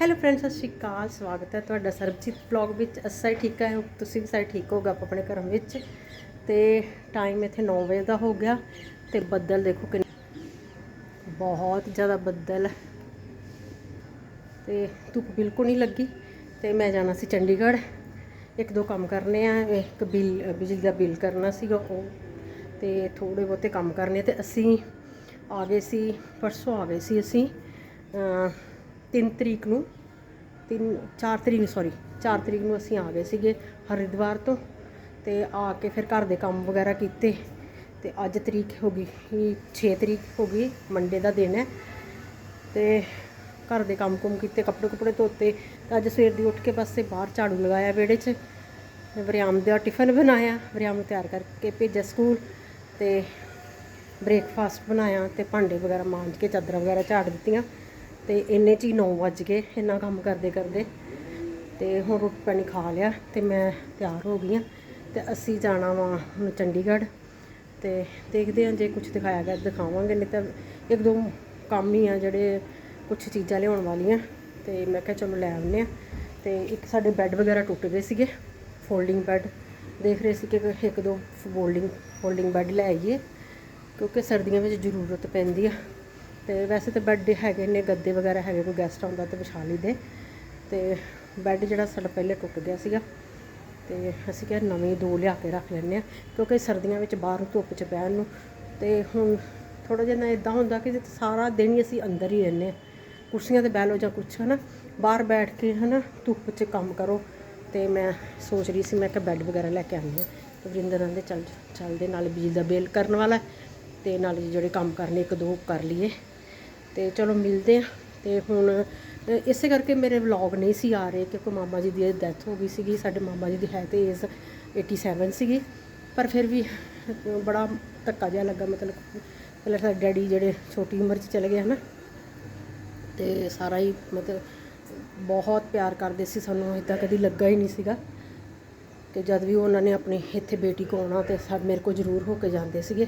Hello friends ਸਤਿ ਸ਼੍ਰੀ ਅਕਾਲ, ਸਵਾਗਤ ਹੈ ਤੁਹਾਡਾ ਸਰਬਜੀਤ ਬਲੌਗ ਵਿੱਚ। ਅਸਾਈ ਠੀਕ ਹੈ? ਤੁਸੀਂ ਵੀ ਸਾਰੇ ਠੀਕ ਹੋਗਾ ਆਪਣੇ ਘਰਾਂ ਵਿੱਚ? ਤੇ ਟਾਈਮ ਇੱਥੇ 9 ਵਜੇ ਦਾ ਹੋ ਗਿਆ ਤੇ ਬੱਦਲ ਦੇਖੋ ਕਿੰਨੇ ਬਹੁਤ ਜ਼ਿਆਦਾ ਬੱਦਲ। ਹੈ ਤੇ ਧੁੱਪ ਬਿਲਕੁਲ ਨਹੀਂ ਲੱਗੀ। ਤੇ ਮੈਂ ਜਾਣਾ ਸੀ ਚੰਡੀਗੜ੍ਹ। ਇੱਕ ਦੋ ਕੰਮ ਕਰਨੇ ਆ, ਇੱਕ ਬਿੱਲ ਬਿਜਲੀ ਦਾ ਬਿੱਲ ਕਰਨਾ ਸੀਗਾ ਉਹ। ਤੇ ਥੋੜੇ ਬਹੁਤੇ ਕੰਮ ਕਰਨੇ ਤੇ ਅਸੀਂ ਆ ਗਏ ਸੀ, ਪਰਸੋਂ ਆ ਗਏ ਸੀ ਅਸੀਂ ਅ, ਤਿੰਨ ਤਰੀਕ ਨੂੰ ਤਿੰਨ 4 ਤਰੀਕ ਨੂੰ ਸੌਰੀ 4 ਤਰੀਕ ਨੂੰ ਅਸੀਂ ਆ ਗਏ ਸੀਗੇ ਹਰਿਦੁਆਰ ਤੋਂ ਤੇ ਆ ਕੇ ਫਿਰ ਘਰ ਦੇ ਕੰਮ ਵਗੈਰਾ ਕੀਤੇ ਤੇ ਅੱਜ ਤਰੀਕ ਹੋ ਗਈ 6 ਤਰੀਕ ਹੋ ਗਈ ਮੰਡੇ ਦਾ ਦਿਨ ਹੈ ਤੇ ਘਰ ਦੇ ਕੰਮ ਕੁਮ ਕੀਤੇ ਕੱਪੜੇ ਕੁਪੜੇ ਧੋਤੇ ਤੇ ਅੱਜ ਸਵੇਰ ਦੀ ਉੱਠ ਕੇ ਬਸ ਤੇ ਬਾਹਰ ਝਾੜੂ ਲਗਾਇਆ ਵਿਹੜੇ 'ਚ। ਵਰਿਆਮ ਦਾ ਟਿਫਨ ਬਣਾਇਆ ਵਰਿਆਮ ਨੂੰ ਤਿਆਰ ਕਰਕੇ ਭੇਜਿਆ ਸਕੂਲ ਤੇ ਬ੍ਰੇਕਫਾਸਟ ਬਣਾਇਆ ਤੇ ਭਾਂਡੇ ਵਗੈਰਾ ਮਾਂਜ ਕੇ ਚਾਦਰਾਂ ਵਗੈਰਾ ਝਾੜ ਦਿੱਤੀਆਂ। ਤੇ ਇੰਨੇ 'ਚ ਹੀ 9 ਵੱਜ ਗਏ ਇੰਨਾ ਕੰਮ ਕਰਦੇ ਕਰਦੇ ਤੇ ਹੁਣ ਰੋਟੀ ਪਾਣੀ ਖਾ ਲਿਆ ਤੇ ਮੈਂ ਤਿਆਰ ਹੋ ਗਈ ਹਾਂ ਤੇ ਅਸੀਂ ਜਾਣਾ ਵਾ ਹੁਣ ਚੰਡੀਗੜ੍ਹ ਤੇ ਦੇਖਦੇ ਹਾਂ ਜੇ ਕੁਝ ਦਿਖਾਇਆ ਗਿਆ ਦਿਖਾਵਾਂਗੇ, ਨਹੀਂ ਤਾਂ ਇੱਕ ਦੋ ਕੰਮ ਹੀ ਆ ਜਿਹੜੇ ਕੁਝ ਚੀਜ਼ਾਂ ਲਿਆਉਣ ਵਾਲੀਆਂ ਤੇ ਮੈਂ ਕਿਹਾ ਚਲੋ ਲੈ ਆਉਂਦੇ ਆ ਤੇ ਇੱਕ ਸਾਡੇ ਬੈੱਡ ਵਗੈਰਾ ਟੁੱਟ ਗਏ ਸੀਗੇ, ਫੋਲਡਿੰਗ ਬੈੱਡ, ਦੇਖ ਰਹੇ ਸੀ ਕਿ ਇੱਕ ਦੋ ਫੋਲਡਿੰਗ ਫੋਲਡਿੰਗ ਬੈੱਡ ਲੈ ਆਈਏ ਕਿਉਂਕਿ ਸਰਦੀਆਂ ਵਿੱਚ ਜ਼ਰੂਰਤ ਪੈਂਦੀ ਆ। ਤੇ ਵੈਸੇ ਤਾਂ ਬੈੱਡ ਹੈਗੇ ਨੇ, ਗੱਦੇ ਵਗੈਰਾ ਹੈਗੇ ਕੋਈ ਗੈਸਟ ਆਉਂਦਾ ਤੇ ਵਿਛਾ ਲਈਦੇ ਤੇ ਬੈੱਡ ਜਿਹੜਾ ਸਾਡਾ ਪਹਿਲੇ ਟੁੱਟ ਗਿਆ ਸੀਗਾ ਤੇ ਅਸੀਂ ਕਿਹਾ ਨਵੇਂ ਦੋ ਲਿਆ ਕੇ ਰੱਖ ਲੈਂਦੇ ਆ ਕਿਉਂਕਿ ਸਰਦੀਆਂ ਵਿੱਚ ਬਾਹਰ ਧੁੱਪ 'ਚ ਬਹਿਣ ਨੂੰ। ਤੇ ਹੁਣ ਥੋੜਾ ਜਿਹਾ ਨਾ ਇਦਾਂ ਹੁੰਦਾ ਕਿ ਜੇ ਸਾਰਾ ਦਿਨ ਹੀ ਅਸੀਂ ਅੰਦਰ ਹੀ ਰਹਿੰਦੇ ਆ ਕੁਰਸੀਆਂ ਤੇ ਬਹਿ ਲਓ ਜਾਂ ਕੁਛ, ਹਨਾ। ਬਾਹਰ ਬੈਠ ਕੇ, ਹਨਾ, ਧੁੱਪ 'ਚ ਕੰਮ ਕਰੋ। ਤੇ ਮੈਂ ਸੋਚ ਰਹੀ ਸੀ, ਮੈਂ ਕਿ ਬੈੱਡ ਵਗੈਰਾ ਲੈ ਕੇ ਆਉਂਦੀ ਹਾਂ। ਤੇ ਵਰਿੰਦਰ ਆਂਦੇ ਚੱਲ ਚੱਲਦੇ, ਨਾਲ ਬਿਜਲੀ ਦਾ ਬਿੱਲ ਕਰਨ ਵਾਲਾ ਹੈ। ਤੇ ਨਾਲ ਜਿਹੜੇ ਕੰਮ ਕਰਨੇ, ਇੱਕ ਦੋ ਕਰ ਲਈਏ। ਤੇ ਚਲੋ ਮਿਲਦੇ ਆ ਤੇ ਹੁਣ ਅ, ਇਸੇ ਕਰਕੇ ਮੇਰੇ ਵਲੌਗ ਨਹੀਂ ਸੀ ਆ ਰਹੇ ਕਿਉਂਕਿ ਮਾਮਾ ਜੀ ਦੀ ਡੈਥ ਹੋ ਗਈ ਸੀਗੀ ਸਾਡੇ ਮਾਮਾ ਜੀ ਦੀ ਹੈ ਤੇ ਏਜ 87 ਸੀਗੀ। ਪਰ ਫਿਰ ਵੀ ਬੜਾ ਧੱਕਾ ਜਿਹਾ ਲੱਗਾ ਮਤਲਬ ਪਹਿਲਾਂ ਸਾਡੇ ਡੈਡੀ ਜਿਹੜੇ ਛੋਟੀ ਉਮਰ 'ਚ ਚਲੇ ਗਏ ਹਨਾ। ਤੇ ਸਾਰਾ ਹੀ ਮਤਲਬ ਬਹੁਤ ਪਿਆਰ ਕਰਦੇ ਸੀ ਸਾਨੂੰ ਇਦਾਂ ਕਦੀ ਲੱਗਾ ਹੀ ਨਹੀਂ ਸੀਗਾ। ਕਿ ਜਦ ਵੀ ਉਹਨਾਂ ਨੇ ਆਪਣੀ ਇੱਥੇ ਬੇਟੀ ਕੋ ਆਉਣਾ ਤੇ ਸਭ ਮੇਰੇ ਕੋ ਜ਼ਰੂਰ ਹੋ ਕੇ ਜਾਂਦੇ ਸੀਗੇ।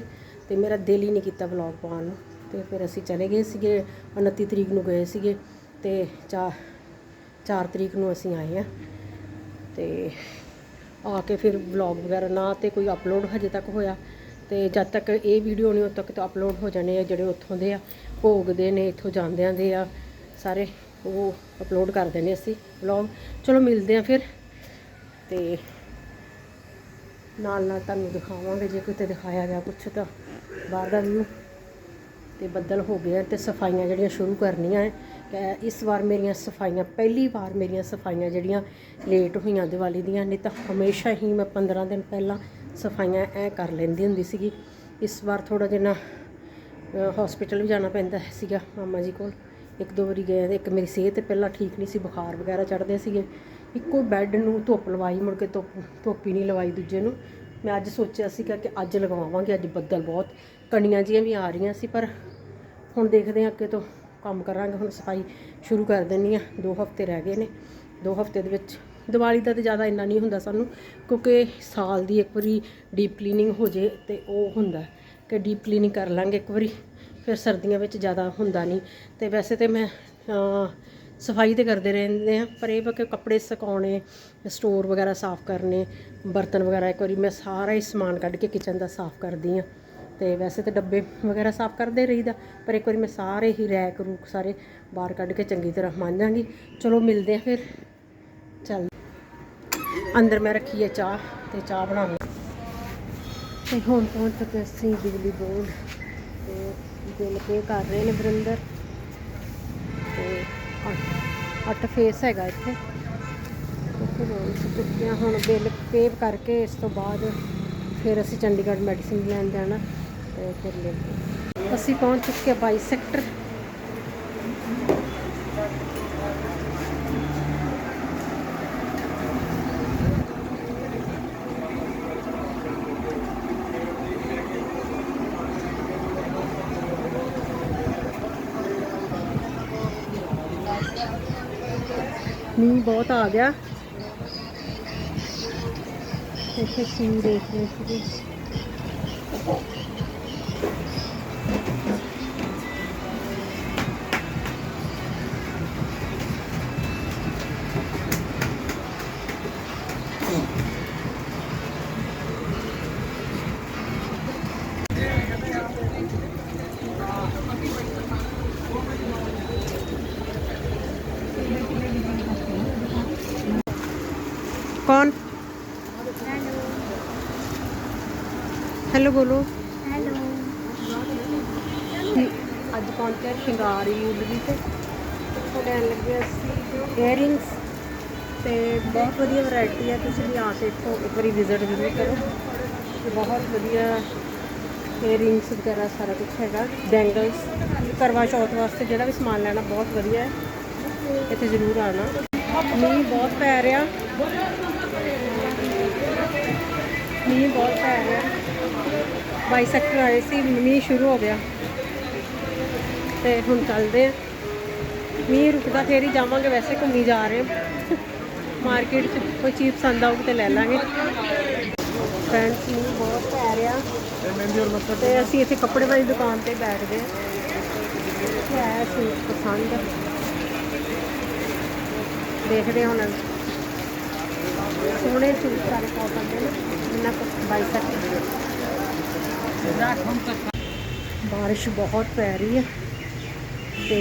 ਤੇ ਮੇਰਾ ਦਿਲ ਹੀ ਨਹੀਂ ਕੀਤਾ ਵਲੌਗ ਪਾਉਣ ਨੂੰ। ਅਤੇ ਫਿਰ ਅਸੀਂ ਚਲੇ ਗਏ ਸੀਗੇ 29 ਤਰੀਕ ਨੂੰ ਗਏ ਸੀਗੇ ਅਤੇ ਚਾ ਚਾਰ ਤਰੀਕ ਨੂੰ ਅਸੀਂ ਆਏ ਹਾਂ ਅਤੇ ਆ ਕੇ ਫਿਰ ਵਲੌਗ ਵਗੈਰਾ ਨਾ ਤਾਂ ਕੋਈ ਅਪਲੋਡ ਹਜੇ ਤੱਕ ਹੋਇਆ ਅਤੇ ਜਦ ਤੱਕ ਇਹ ਵੀਡੀਓ ਨਹੀਂ ਉਦੋਂ ਤੱਕ ਤਾਂ ਅਪਲੋਡ ਹੋ ਜਾਣੇ ਆ, ਜਿਹੜੇ ਉੱਥੋਂ ਦੇ ਆ, ਭੋਗਦੇ ਨੇ, ਇੱਥੋਂ ਜਾਂਦਿਆਂ ਦੇ ਆ, ਸਾਰੇ ਉਹ ਅਪਲੋਡ ਕਰ ਦੇਣੇ ਅਸੀਂ ਵਲੌਗ ਚਲੋ ਮਿਲਦੇ ਆ ਫਿਰ ਤੇ ਨਾਲ ਨਾਲ ਤੁਹਾਨੂੰ ਦਿਖਾਵਾਂਗੇ, ਜੇ ਕਿਤੇ ਦਿਖਾਇਆ ਗਿਆ ਕੁਛ ਤਾਂ ਬਾਹਰ ਦਾ ਵਿਊ ਤੇ ਬੱਦਲ ਹੋ ਗਏ ਆ ਤੇ ਸਫਾਈਆਂ ਜਿਹੜੀਆਂ ਸ਼ੁਰੂ ਕਰਨੀਆਂ ਹੈ ਇਸ ਵਾਰ ਮੇਰੀਆਂ ਸਫਾਈਆਂ, ਪਹਿਲੀ ਵਾਰ ਮੇਰੀਆਂ ਸਫਾਈਆਂ ਜਿਹੜੀਆਂ ਲੇਟ ਹੋਈਆਂ ਦੀਵਾਲੀ ਦੀਆਂ, ਨਹੀਂ ਤਾਂ ਹਮੇਸ਼ਾ ਹੀ ਮੈਂ 15 ਦਿਨ ਪਹਿਲਾਂ ਸਫਾਈਆਂ ਐ ਕਰ ਲੈਂਦੀ ਹੁੰਦੀ ਸੀਗੀ। ਇਸ ਵਾਰ ਥੋੜਾ ਜਿਹਾ ਹਸਪੀਟਲ ਵੀ ਜਾਣਾ ਪੈਂਦਾ ਸੀਗਾ ਮਾਮਾ ਜੀ ਕੋਲ। ਇੱਕ ਦੋ ਵਾਰੀ ਗਏ ਤੇ ਇੱਕ ਮੇਰੀ ਸਿਹਤ ਪਹਿਲਾਂ ਠੀਕ ਨਹੀਂ ਸੀ, ਬੁਖਾਰ ਵਗੈਰਾ ਚੜਦੇ ਸੀਗੇ। ਇੱਕੋ ਬੈੱਡ ਨੂੰ ਧੁੱਪ ਲਵਾਈ, ਮੁੜ ਕੇ ਧੁੱਪ ਧੁੱਪ ਹੀ ਨਹੀਂ ਲਵਾਈ ਦੂਜੇ ਨੂੰ। ਮੈਂ ਅੱਜ ਸੋਚਿਆ ਸੀਗਾ ਕਿ ਅੱਜ ਲਗਵਾਵਾਂਗੇ ਅੱਜ ਬੱਦਲ ਬਹੁਤ ਕਣੀਆਂ ਜੀਆਂ ਵੀ ਆ ਰਹੀਆਂ ਸੀ, ਪਰ ਹੁਣ ਦੇਖਦੇ ਹਾਂ ਅੱਗੇ ਤੋਂ ਕੰਮ ਕਰਾਂਗੇ। ਹੁਣ ਸਫ਼ਾਈ ਸ਼ੁਰੂ ਕਰ ਦੇਣੀ ਆ ਦੋ ਹਫ਼ਤੇ ਰਹਿ ਗਏ ਨੇ। ਦੋ ਹਫ਼ਤੇ ਦੇ ਵਿੱਚ ਦੀਵਾਲੀ ਦਾ ਤੇ ਜ਼ਿਆਦਾ ਇੰਨਾ ਨਹੀਂ ਹੁੰਦਾ ਸਾਨੂੰ, ਕਿਉਂਕਿ ਸਾਲ ਦੀ ਇੱਕ ਵਾਰੀ ਡੀਪ ਕਲੀਨਿੰਗ ਹੋ ਜੇ ਤੇ ਉਹ ਹੁੰਦਾ ਕਿ ਡੀਪ ਕਲੀਨਿੰਗ ਕਰ ਲਾਂਗੇ ਇੱਕ ਵਾਰੀ, ਫਿਰ ਸਰਦੀਆਂ ਵਿੱਚ ਜ਼ਿਆਦਾ ਹੁੰਦਾ ਨਹੀਂ। ਤੇ ਵੈਸੇ ਤੇ ਮੈਂ ਸਫ਼ਾਈ ਤੇ ਕਰਦੇ ਰਹਿੰਦੇ ਆ ਪਰ ਇਹ ਵਾ ਕਿ ਕੱਪੜੇ ਸੁਕਾਉਣੇ, ਸਟੋਰ ਵਗੈਰਾ ਸਾਫ਼ ਕਰਨੇ, ਬਰਤਨ ਵਗੈਰਾ ਇੱਕ ਵਾਰੀ ਮੈਂ ਸਾਰਾ ਹੀ ਸਮਾਨ ਕੱਢ ਕੇ ਕਿਚਨ ਦਾ ਸਾਫ਼ ਕਰਦੀ ਆ ਤੇ ਵੈਸੇ ਤਾਂ ਡੱਬੇ ਵਗੈਰਾ ਸਾਫ਼ ਕਰਦੇ ਰਹੀਦਾ, ਪਰ ਇੱਕ ਵਾਰੀ ਮੈਂ ਸਾਰੇ ਹੀ ਰੈਕ ਰੂਕ ਸਾਰੇ ਬਾਹਰ ਕੱਢ ਕੇ ਚੰਗੀ ਤਰ੍ਹਾਂ ਮਾਂਜਾਂਗੀ। ਚਲੋ ਮਿਲਦੇ ਆ ਫਿਰ। ਚੱਲ। ਅੰਦਰ ਮੈਂ ਰੱਖੀ ਹੈ ਚਾਹ ਤੇ ਚਾਹ ਬਣਾਉਣੀ। ਤੇ ਹੁਣ ਪਹੁੰਚ ਚੁੱਕੇ ਅਸੀਂ ਬਿਜਲੀ ਬੋਰਡ ਤੇ ਬਿੱਲ ਪੇ ਕਰ ਰਹੇ ਨੇ ਵਰਿੰਦਰ। ਤੇ ਅੱਠ- ਅੱਠ ਫੇਸ ਹੈਗਾ ਇੱਥੇ। ਉੱਥੇ ਹੁਣ ਬਿੱਲ ਪੇ ਕਰਕੇ ਇਸ ਤੋਂ ਬਾਅਦ ਫਿਰ ਅਸੀਂ ਚੰਡੀਗੜ੍ਹ ਮੈਡੀਸਿਨ ਲੈਣ ਜਾਣਾ। ਤੇ ਫਿਰ ਲੈ ਅਸੀਂ ਪਹੁੰਚ ਚੁੱਕੇ ਹਾਂ 22 ਸੈਕਟਰ। ਮੀਂਹ ਬਹੁਤ ਆ ਗਿਆ। ਇੱਥੇ ਸੀ ਦੇਖ ਰਹੇ ਸੀਗੇ। ਕੌਣ? ਹੈਲੋ ਬੋਲੋ। ਹੈਲੋ ਅੱਜ ਪਹੁੰਚਿਆ ਸ਼ਿੰਗਾਰੀ ਜੁਐਲਰੀ ਤੇ ਇੱਥੋਂ ਲੈਣ ਲੱਗੇ ਅਸੀਂ ਇਅਰਿੰਗਸ ਤੇ ਬਹੁਤ ਵਧੀਆ ਵੈਰਾਈਟੀ ਹੈ ਤੁਸੀਂ ਵੀ ਆ ਕੇ ਇੱਥੋਂ ਇੱਕ ਵਾਰੀ ਵਿਜ਼ਿਟ ਜ਼ਰੂਰ ਕਰੋ। ਤੇ ਬਹੁਤ ਵਧੀਆ ਇਅਰਿੰਗਸ ਵਗੈਰਾ ਸਾਰਾ ਕੁਝ ਹੈਗਾ ਬੈਂਗਲਸ ਕਰਵਾ ਚੌਥ ਵਾਸਤੇ ਜਿਹੜਾ ਵੀ ਸਮਾਨ ਲੈਣਾ ਬਹੁਤ ਵਧੀਆ ਹੈ, ਇੱਥੇ ਜ਼ਰੂਰ ਆਣਾ ਮੀਂਹ ਬਹੁਤ ਪੈ ਰਿਹਾ। ਮੀਂਹ ਬਹੁਤ ਪੈ ਰਿਹਾ। 22 ਸੈਕਟਰ ਆਏ ਸੀ ਮੀਂਹ ਸ਼ੁਰੂ ਹੋ ਗਿਆ। ਤੇ ਹੁਣ ਚੱਲਦੇ ਆ। ਮੀਂਹ ਰੁਕਦਾ ਫੇਰ ਹੀ ਜਾਵਾਂਗੇ, ਵੈਸੇ ਘੁੰਮੀ ਜਾ ਰਹੇ ਹਾਂ। ਮਾਰਕੀਟ 'ਚ ਕੋਈ ਚੀਜ਼ ਪਸੰਦ ਆਊਗੀ ਤੇ ਲੈ ਲਾਂਗੇ। ਫਰੈਂਡਸ ਮੀਂਹ ਬਹੁਤ ਪੈ ਰਿਹਾ। ਤੇ ਅਸੀਂ ਇੱਥੇ ਕੱਪੜੇ ਵਾਲੀ ਦੁਕਾਨ ਤੇ ਬੈਠਦੇ ਆ ਹੈ ਸੂਟ ਪਸੰਦ ਦੇਖਦੇ ਹਾਂ ਹੁਣ। ਸੋਹਣੇ ਸੂਟ ਸਾਰੇ ਕਾਟਨ ਦੇ ਨੇ ਇਹਨਾਂ ਕੋ 22 ਸੈਕਟਰ ਬਾਰਿਸ਼ ਬਹੁਤ ਪੈ ਰਹੀ ਹੈ ਤੇ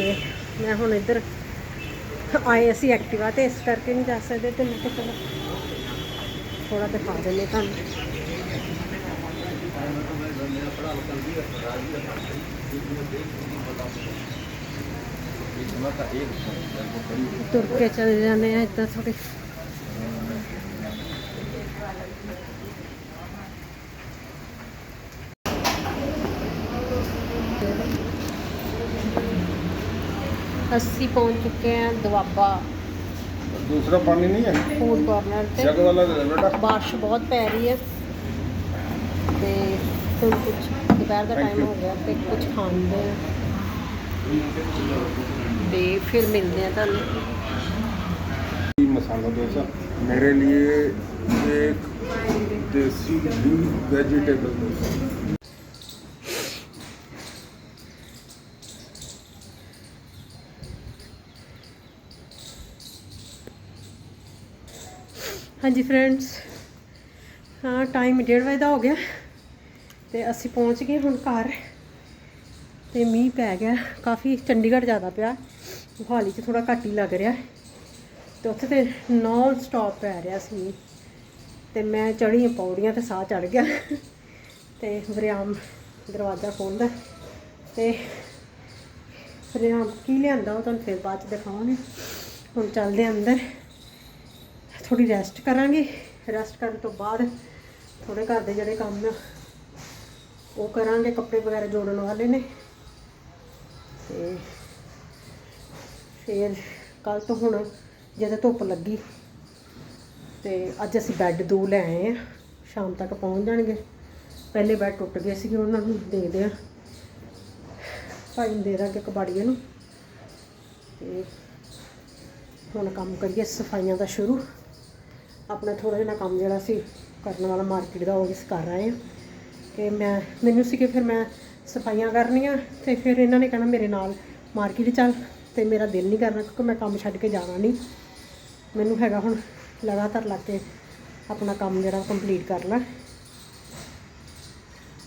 ਮੈਂ ਹੁਣ ਇੱਧਰ ਆਏ ਅਸੀਂ ਐਕਟਿਵਾ ਤੇ, ਇਸ ਕਰਕੇ ਨਹੀਂ ਜਾ ਸਕਦੇ ਤੇ ਮੈਂ ਕਿਹਾ ਚਲੋ ਥੋੜਾ ਦਿਖਾ ਦਿੰਦੇ ਤੁਹਾਨੂੰ। ਤੁਰ ਕੇ ਚਲੇ ਜਾਂਦੇ ਆ ਇੱਦਾਂ ਥੋੜੀ ਅਸੀਂ ਪਹੁੰਚ ਚੁੱਕੇ ਹਾਂ ਦੁਆਬਾ दूसरा पानी नहीं है ਫੂਡ ਕਾਰਨਰ ਤੇ जग वाला दे दे बेटा ਬਾਰਿਸ਼ ਬਹੁਤ ਪੈ ਰਹੀ ਹੈ ਤੇ ਹੁਣ ਕੁਝ ਦੁਪਹਿਰ ਦਾ Thank ਟਾਈਮ you. ਹੋ ਗਿਆ ਤੇ ਕੁਝ ਖਾਂਦੇ ਆ ਤੇ ਫਿਰ ਮਿਲਦੇ ਆ ਤੁਹਾਨੂੰ मसाला डोसा मेरे लिए एक देसी घी वेजिटेबल डोसा ਹਾਂਜੀ ਫਰੈਂਡਸ, ਹਾਂ ਟਾਈਮ 1:30 ਵਜੇ ਦਾ ਹੋ ਗਿਆ ਤੇ ਅਸੀਂ ਪਹੁੰਚ ਗਏ ਹੁਣ ਘਰ ਤੇ ਮੀਂਹ ਪੈ ਗਿਆ, ਕਾਫੀ ਚੰਡੀਗੜ੍ਹ ਜ਼ਿਆਦਾ ਪਿਆ, ਮੋਹਾਲੀ 'ਚ ਥੋੜਾ ਘੱਟ ਹੀ ਲੱਗ ਰਿਹਾ ਤੇ ਉੱਥੇ ਤੇ ਨੌਨ ਸਟਾਪ ਪੈ ਰਿਹਾ ਸੀ ਮੀਂਹ। ਤੇ ਮੈਂ ਚੜ੍ਹੀ ਪੌੜੀਆਂ ਤੇ ਸਾਹ ਚੜ ਗਿਆ ਤੇ ਵਰਿਆਮ ਦਰਵਾਜ਼ਾ ਖੋਲ੍ਹਦਾ ਤੇ ਵਰਿਆਮ ਕੀ ਲਿਆਂਦਾ ਉਹ ਤੁਹਾਨੂੰ ਫਿਰ ਬਾਅਦ ਚ ਦਿਖਾਵਾਂਗੇ ਹੁਣ ਚੱਲਦੇ ਅੰਦਰ ਥੋੜੀ ਰੈਸਟ ਕਰਾਂਗੇ। ਰੈਸਟ ਕਰਨ ਤੋਂ ਬਾਅਦ ਥੋੜੇ ਘਰ ਦੇ ਜਿਹੜੇ ਕੰਮ ਆ, ਉਹ ਕਰਾਂਗੇ, ਕੱਪੜੇ ਵਗੈਰਾ ਜੋੜਨ ਵਾਲੇ ਨੇ। ਤੇ ਫਿਰ ਕੱਲ ਤੋਂ ਹੁਣ ਜਦੋਂ ਧੁੱਪ ਲੱਗੀ, ਤੇ ਅੱਜ ਅਸੀਂ ਬੈੱਡ ਦੋ ਲੈ ਆਏ ਆ, ਸ਼ਾਮ ਤੱਕ ਪਹੁੰਚ ਜਾਣਗੇ। ਪਹਿਲੇ ਬੈੱਡ ਟੁੱਟ ਗਏ ਸੀਗੇ, ਉਹਨਾਂ ਨੂੰ ਦੇ ਆ। ਭਾਈ ਨੂੰ ਦੇ ਦਾਂਗੇ ਕਬਾੜੀਏ ਨੂੰ। ਤੇ ਹੁਣ ਕੰਮ ਕਰੀਏ ਸਫਾਈਆਂ ਦਾ ਸ਼ੁਰੂ। ਆਪਣਾ ਥੋੜਾ ਜਿਹਾ ਕੰਮ ਜਿਹੜਾ ਸੀ ਕਰਨ ਵਾਲਾ ਮਾਰਕੀਟ ਦਾ ਉਹ ਵੀ ਕਰ ਆਏ ਆ ਕਿ ਮੈਂ, ਮੈਨੂੰ ਸੀ ਕਿ ਫਿਰ ਮੈਂ ਸਫਾਈਆਂ ਕਰਨੀਆਂ ਤੇ ਫਿਰ ਇਹਨਾਂ ਨੇ ਕਹਿਣਾ ਮੇਰੇ ਨਾਲ ਮਾਰਕੀਟ ਚੱਲ ਤੇ ਮੇਰਾ ਦਿਲ ਨਹੀਂ ਕਰਨਾ ਕਿਉਂਕਿ ਮੈਂ ਕੰਮ ਛੱਡ ਕੇ ਜਾਣਾ ਨਹੀਂ। ਮੈਨੂੰ ਹੈਗਾ ਹੁਣ ਲਗਾਤਾਰ ਲੱਗ ਕੇ ਆਪਣਾ ਕੰਮ ਜਿਹੜਾ ਕੰਪਲੀਟ ਕਰਨਾ।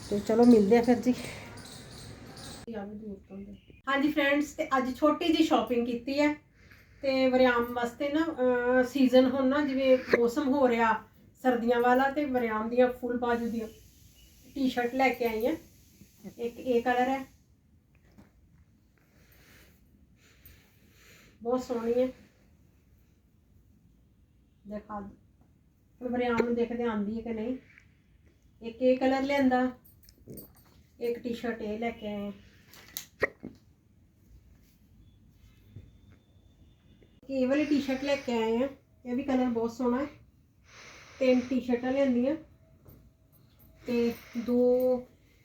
ਤੇ ਚਲੋ ਮਿਲਦੇ ਆ ਫਿਰ ਜੀ। ਹਾਂਜੀ ਫਰੈਂਡਸ ਤੇ ਅੱਜ ਛੋਟੀ ਜੀ ਸ਼ਾਪਿੰਗ ਕੀਤੀ ਹੈ। ਤੇ ਵਰਿਆਮ ਵਾਸਤੇ ਨਾ ਸੀਜ਼ਨ ਹੁਣ ਨਾ ਜਿਵੇਂ ਮੌਸਮ ਹੋ ਰਿਹਾ, ਸਰਦੀਆਂ ਵਾਲਾ ਤੇ ਵਰਿਆਮ ਦੀਆਂ ਫੁੱਲ ਬਾਜੂ ਦੀਆਂ ਟੀ-ਸ਼ਰਟ ਲੈ ਕੇ ਆਈ ਹਾਂ ਇੱਕ ਇਹ ਕਲਰ ਹੈ। ਬਹੁਤ ਸੋਹਣੀ ਹੈ। ਦਿਖਾ ਹੁਣ ਵਰਿਆਮ ਨੂੰ ਦੇਖਦੇ ਆਂਦੀ ਹੈ ਕਿ ਨਹੀਂ। ਇੱਕ ਇਹ ਕਲਰ ਲਿਆਂਦਾ। ਇੱਕ ਟੀ-ਸ਼ਰਟ ਇਹ ਲੈ ਕੇ ਆਏ ਇਹ ਵਾਲੀ ਟੀ-ਸ਼ਰਟ ਲੈ ਕੇ ਆਏ ਆ। ਇਹ ਵੀ ਕਲਰ ਬਹੁਤ ਸੋਹਣਾ ਹੈ। ਤਿੰਨ ਟੀ-ਸ਼ਰਟਾਂ ਲਿਆਂਦੀਆਂ। ਤੇ ਦੋ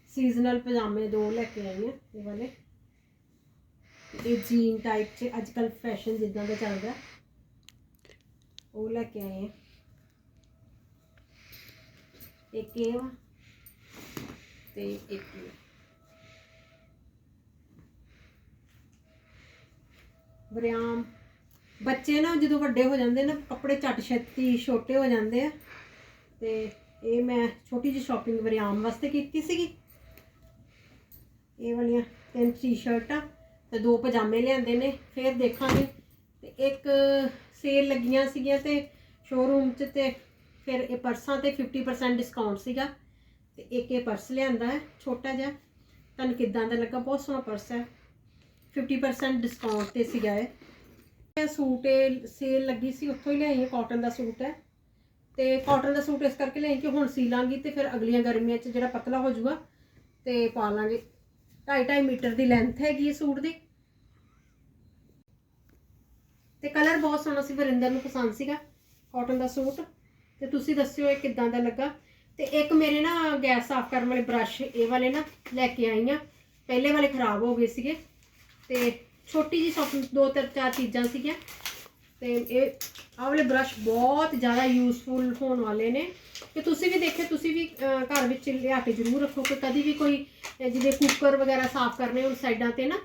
ਸੀਜ਼ਨਲ ਪਜਾਮੇ ਦੋ ਲੈ ਕੇ ਆਈ ਆ ਇਹ ਵਾਲੇ। ਇਹ ਜੀਨ ਟਾਈਪ ਚ ਅੱਜ ਕੱਲ ਫੈਸ਼ਨ ਜਿੱਦਾਂ ਦਾ ਚੱਲਦਾ। ਉਹ ਲੈ ਕੇ ਆਏ ਆ। ਇੱਕ ਇਹ ਵਾ ਤੇ ਇੱਕ ਇਹ। ਵਰਿਆਮ ਬੱਚੇ ਨਾ ਜਦੋਂ ਵੱਡੇ ਹੋ ਜਾਂਦੇ ਨਾ, ਕੱਪੜੇ ਝੱਟ ਛੇਤੀ ਛੋਟੇ ਹੋ ਜਾਂਦੇ ਆ। ਤੇ ਇਹ ਮੈਂ ਛੋਟੀ ਜਿਹੀ ਸ਼ਾਪਿੰਗ ਵਰਿਆਮ ਵਾਸਤੇ ਕੀਤੀ ਸੀਗੀ। ਇਹ ਵਾਲੀਆਂ ਤਿੰਨ ਟੀ-ਸ਼ਰਟਾਂ ਤੇ ਦੋ ਪਜਾਮੇ ਲਿਆਂਦੇ ਨੇ, ਫਿਰ ਦੇਖਾਂਗੇ। ਤੇ ਇੱਕ ਸੇਲ ਲੱਗੀਆਂ ਸੀਗੀਆਂ ਤੇ ਸ਼ੋਰੂਮ 'ਚ ਤੇ ਫਿਰ ਇਹ ਪਰਸਾਂ ਤੇ 50% ਡਿਸਕਾਊਂਟ ਸੀਗਾ। ਤੇ ਇੱਕ ਇਹ ਪਰਸ ਲਿਆਂਦਾ ਹੈ, ਛੋਟਾ ਜਿਹਾ। ਤੁਹਾਨੂੰ ਕਿੱਦਾਂ ਦਾ ਲੱਗਾ? ਬਹੁਤ ਸੋਹਣਾ ਪਰਸ ਹੈ। 50% ਡਿਸਕਾਊਂਟ ਤੇ ਸੀਗਾ ਇਹ। ਇਹ ਸੂਟ ਇਹ ਸੇਲ ਲੱਗੀ ਸੀ, ਉੱਥੋਂ ਹੀ ਲਿਆਈ ਹੈ ਕਾਟਨ ਦਾ ਸੂਟ ਹੈ। ਤੇ ਕਾਟਨ ਦਾ ਸੂਟ ਇਸ ਕਰਕੇ ਲਿਆਈ ਕਿ ਹੁਣ ਸੀ ਲਾਂਗੀ ਤੇ ਫਿਰ ਅਗਲੀਆਂ ਗਰਮੀਆਂ 'ਚ ਜਿਹੜਾ ਪਤਲਾ ਹੋ ਜਾਊਗਾ ਤੇ ਪਾ ਲਾਂਗੇ। 2.5 ਮੀਟਰ ਦੀ ਲੈਂਥ ਹੈਗੀ ਇਹ ਸੂਟ ਦੀ। ਤੇ ਕਲਰ ਬਹੁਤ ਸੋਹਣਾ ਸੀ, ਵਰਿੰਦਰ ਨੂੰ ਪਸੰਦ ਸੀਗਾ ਕਾਟਨ ਦਾ ਸੂਟ। ਤੇ ਤੁਸੀਂ ਦੱਸਿਓ ਇਹ ਕਿੱਦਾਂ ਦਾ ਲੱਗਾ। ਤੇ ਇੱਕ ਮੇਰੇ ਨਾ ਗੈਸ ਸਾਫ਼ ਕਰਨ ਵਾਲੇ ਬ੍ਰਸ਼ ਇਹ ਵਾਲੇ ਨਾ ਲੈ ਕੇ ਆਈ ਆ ਪਹਿਲੇ ਵਾਲੇ ਖਰਾਬ ਹੋ ਗਏ ਸੀਗੇ। ਤੇ ਛੋਟੀ ਜੀ ਸੌਪ ਦੋ ਤਿੰਨ, ਚਾਰ ਚੀਜ਼ਾਂ ਸੀਗੀਆਂ। ਤੇ ਇਹ, ਆਹ ਵਾਲੇ ਬ੍ਰਸ਼ ਬਹੁਤ ਜ਼ਿਆਦਾ ਯੂਜ਼ਫੁਲ ਹੋਣ ਵਾਲੇ ਨੇ। ਤੇ ਤੁਸੀਂ ਵੀ ਦੇਖੇ ਤੁਸੀਂ ਵੀ ਘਰ ਵਿੱਚ ਲਿਆ ਕੇ ਜ਼ਰੂਰ ਰੱਖੋ, ਕਿ ਕਦੀ ਵੀ ਕੋਈ ਜਿਹਦੇ ਕੁੱਕਰ ਵਗੈਰਾ ਸਾਫ਼ ਕਰਨੇ ਹੋਣ ਸਾਈਡਾਂ ਤੇ ਨਾ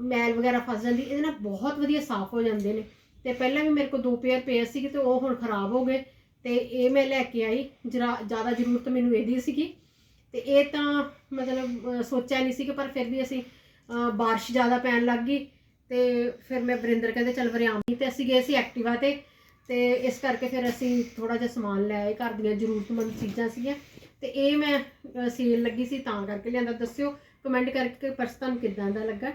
ਮੈਲ ਵਗੈਰਾ ਫਸ ਜਾਂਦੀ, ਇਹਦੇ ਨਾਲ ਬਹੁਤ ਵਧੀਆ ਸਾਫ਼ ਹੋ ਜਾਂਦੇ ਨੇ। ਤੇ ਪਹਿਲਾਂ ਵੀ ਮੇਰੇ ਕੋਲ ਦੋ ਪੇਅਰ ਪਏ ਸੀਗੇ ਤੇ ਉਹ ਹੁਣ ਖਰਾਬ ਹੋ ਗਏ। ਤੇ ਇਹ ਮੈਂ ਲੈ ਕੇ ਆਈ, ਜਰਾ, ਜ਼ਿਆਦਾ ਜ਼ਰੂਰਤ ਮੈਨੂੰ ਇਹਦੀ ਸੀਗੀ। ਤੇ ਇਹ ਤਾਂ ਮਤਲਬ ਸੋਚਿਆ ਨਹੀਂ ਸੀ ਕਿ, ਪਰ ਫਿਰ ਵੀ ਅਸੀਂ ਅਹ, ਬਾਰਿਸ਼ ਜ਼ਿਆਦਾ ਪੈਣ ਲੱਗ ਗਈ ਤੇ ਫਿਰ ਮੈਂ ਵਰਿੰਦਰ ਕਹਿੰਦੇ ਚੱਲ ਵਰਿਆਮੀ ਤੇ ਅਸੀਂ ਗਏ ਸੀ ਐਕਟਿਵਾ ਤੇ ਤੇ ਇਸ ਕਰਕੇ ਫਿਰ ਅਸੀਂ ਥੋੜਾ ਜਿਹਾ ਸਮਾਨ ਲੈ ਆਏ ਘਰ ਦੀਆਂ ਜ਼ਰੂਰਤਮੰਦ ਚੀਜ਼ਾਂ ਸੀਗੀਆਂ। ਤੇ ਇਹ ਮੈਂ ਸੇਲ ਲੱਗੀ ਸੀ ਤਾਂ ਕਰਕੇ ਲਿਆਂਦਾ। ਦੱਸਿਓ ਕਮੈਂਟ ਕਰਕੇ ਪਰਸ ਤੁਹਾਨੂੰ ਕਿੱਦਾਂ ਦਾ ਲੱਗਾ?